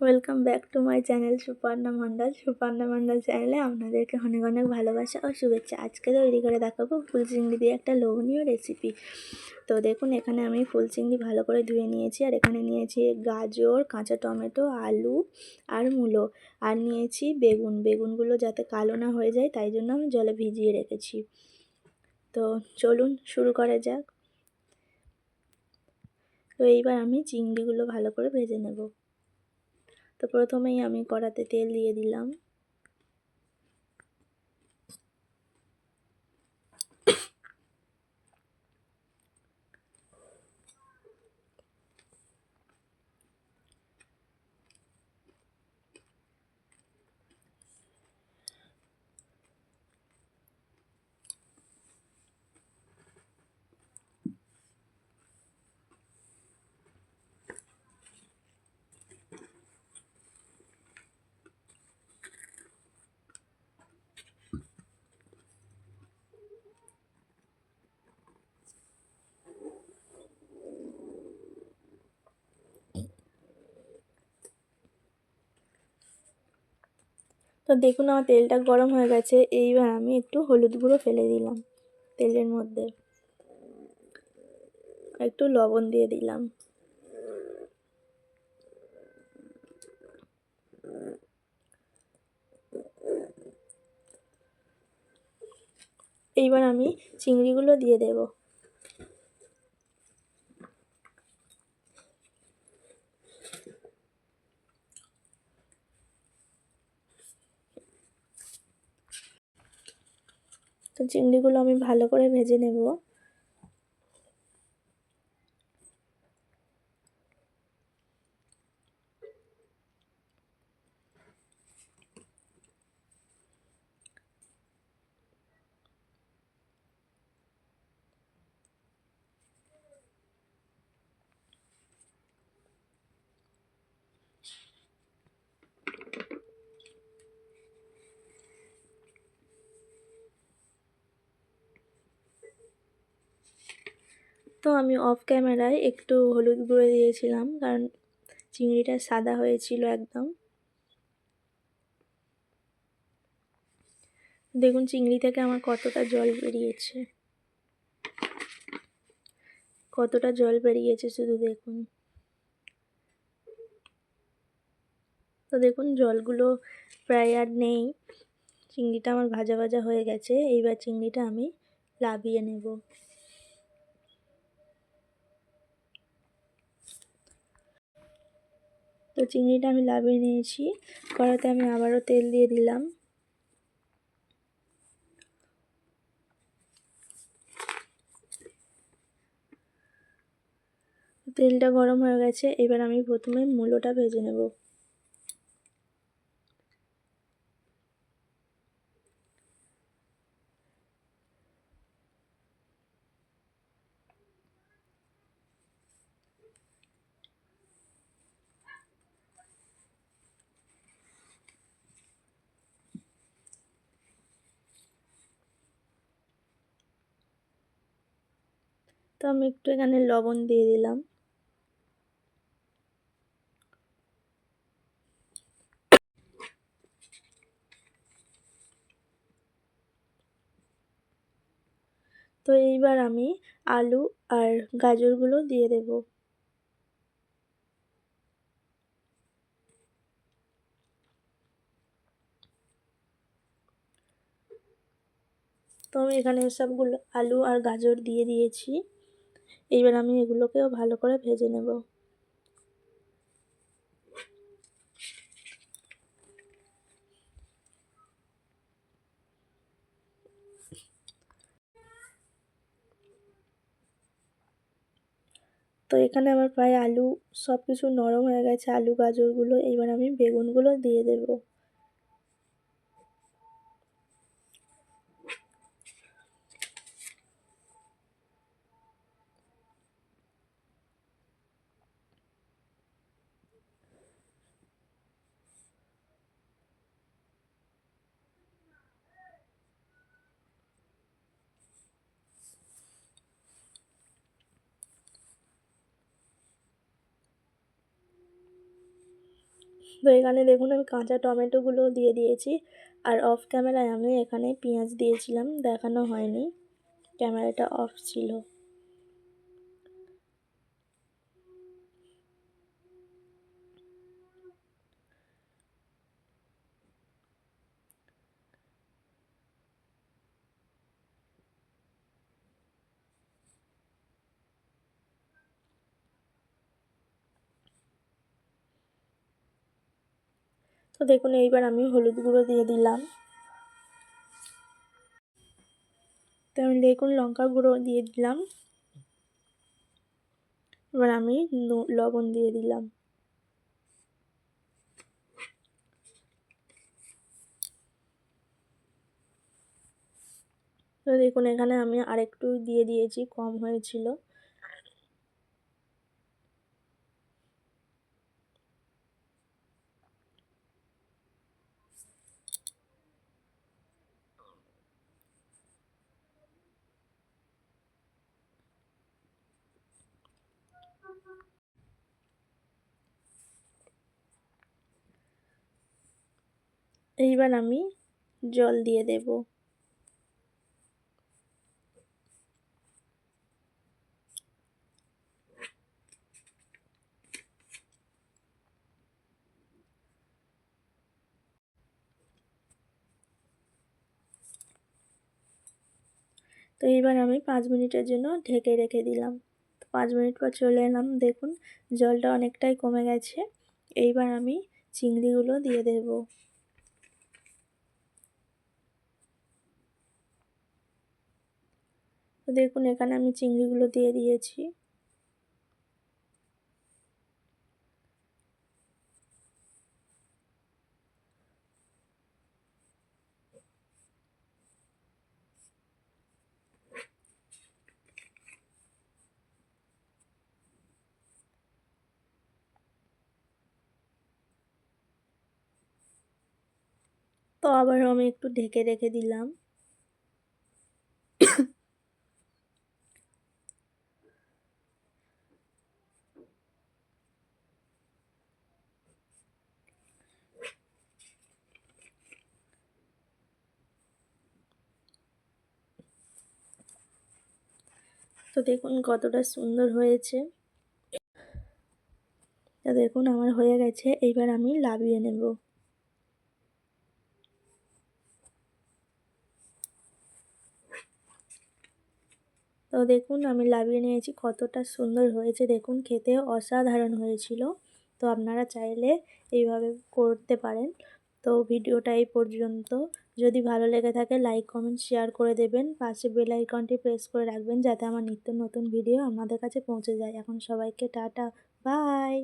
Welcome back to my channel Suparna Mondal Suparna Mondal চ্যানেলে আপনাদেরকে অনেক অনেক ভালোবাসা ও শুভেচ্ছা। আজকে তৈরি করে দেখাবো ফুল চিংড়ি দিয়ে একটা লোভনীয় রেসিপি তো দেখুন, এখানে আমি ফুল চিংড়ি ভালো করে ধুয়ে নিয়েছি আর এখানে নিয়েছি গাজর, কাঁচা টমেটো, আলু আর মূলো। আর নিয়েছি বেগুন। বেগুনগুলো যাতে কালো না হয়ে যায়, তাই জন্য আমি জলে ভিজিয়ে রেখেছি। তো চলুন, শুরু করা যাক। তো এইবার আমি চিংড়িগুলো ভালো করে ভেজে নেব। তো প্রথমেই আমি কড়াতে তেল দিয়ে দিলাম। তো দেখুন আমার তেলটা গরম হয়ে গেছে, এইবার আমি একটু হলুদ গুঁড়ো ফেলে দিলাম তেলের মধ্যে। একটু লবণ দিয়ে দিলাম। এইবার আমি চিংড়িগুলো দিয়ে দেবো। তো চিংড়িগুলো আমি ভালো করে ভেজে নেব। তো আমি অফ ক্যামেরায় একটু হলুদ গুঁড়ো দিয়েছিলাম, কারণ চিংড়িটা সাদা হয়েছিল একদম। দেখুন চিংড়ি থেকে আমার কতটা জল বেরিয়েছে। কতটা জল বেরিয়েছে শুধু দেখুন। তো দেখুন জলগুলো প্রায় আর নেই। চিংড়িটা আমার ভাজা ভাজা হয়ে গেছে, এইবার চিংড়িটা আমি লাভিয়ে নেব। তো চিংড়িটা আমি লাভিয়ে নিয়েছি। কড়াতে আমি আবারও তেল দিয়ে দিলাম। তেলটা গরম হয়ে গেছে, এবার আমি প্রথমে মূলোটা ভেজে নেব। তো আমি একটু এখানে লবণ দিয়ে দিলাম। তো এইবার আমি আলু আর গাজরগুলো দিয়ে দেব। তো আমি এখানে সবগুলো আলু আর গাজর দিয়ে দিয়েছি। এইবার আমি এগুলোকেও ভালো করে ভেজে নেব। তো এখানে আমার প্রায় আলু সব কিছু নরম হয়ে গেছে, আলু গাজরগুলো এবার আমি বেগুনগুলো দিয়ে দেবো। তো এখানে দেখুন আমি কাঁচা টমেটোগুলো দিয়ে দিয়েছি। আর অফ ক্যামেরায় আমি এখানে পেঁয়াজ দিয়েছিলাম, দেখানো হয়নি। ক্যামেরাটা অফ ছিল। তো দেখুন, এইবার আমি হলুদ গুঁড়ো দিয়ে দিলাম। তো আমি দেখুন, লঙ্কা গুঁড়ো দিয়ে দিলাম। এবার আমি লবণ দিয়ে দিলাম। তো দেখুন, এখানে আমি আরেকটু দিয়ে দিয়েছি, কম হয়েছিল। এইবার আমি জল দিয়ে দেব। তো এইবার আমি পাঁচ মিনিটের জন্য ঢেকে রেখে দিলাম। তো পাঁচ মিনিট পর চলে এলাম, দেখুন জলটা অনেকটাই কমে গেছে। এইবার আমি চিংড়িগুলো দিয়ে দেবো। তো দেখুন এখানে আমি চিংড়িগুলো দিয়ে দিয়েছি। তো আবারও আমি একটু ঢেকে রেখে দিলাম। তো দেখুন কতটা সুন্দর হয়েছে। তো দেখুন আমার হয়ে গেছে, এইবার আমি লাভিয়ে নেব। তো দেখুন আমি লাভিয়ে নিয়েছি, কতটা সুন্দর হয়েছে। দেখুন খেতে অসাধারণ হয়েছিল। তো আপনারা চাইলে এইভাবে করতে পারেন। তো ভিডিওটা এই পর্যন্ত। যদি ভালো লেগে থাকে লাইক কমেন্ট শেয়ার করে দেবেন। পাশে বেল আইকনটি প্রেস করে রাখবেন, যাতে আমার নিত্য নতুন ভিডিও আপনাদের কাছে পৌঁছে যায়। এখন সবাইকে টাটা বাই